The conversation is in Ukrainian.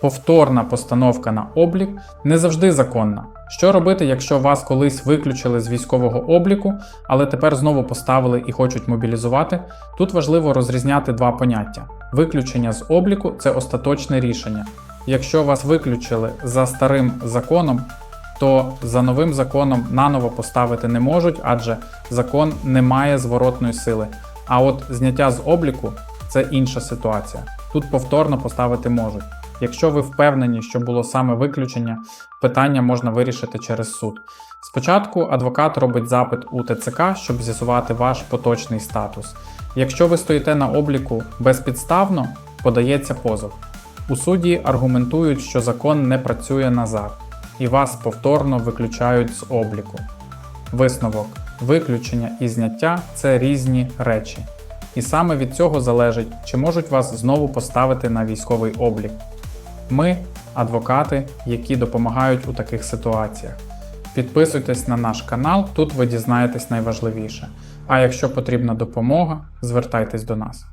Повторна постановка на облік не завжди законна. Що робити, якщо вас колись виключили з військового обліку, але тепер знову поставили і хочуть мобілізувати? Тут важливо розрізняти два поняття: виключення з обліку це остаточне рішення. Якщо вас виключили за старим законом, то за новим законом наново поставити не можуть, адже закон не має зворотної сили. А от зняття з обліку це інша ситуація. Тут повторно поставити можуть. Якщо ви впевнені, що було саме виключення, питання можна вирішити через суд. Спочатку адвокат робить запит у ТЦК, щоб з'ясувати ваш поточний статус. Якщо ви стоїте на обліку безпідставно, подається позов. У суді аргументують, що закон не працює назад, і вас повторно виключають з обліку. Висновок: виключення і зняття це різні речі. І саме від цього залежить, чи можуть вас знову поставити на військовий облік. Ми адвокати, які допомагають у таких ситуаціях. Підписуйтесь на наш канал, тут ви дізнаєтесь найважливіше. А якщо потрібна допомога, звертайтесь до нас.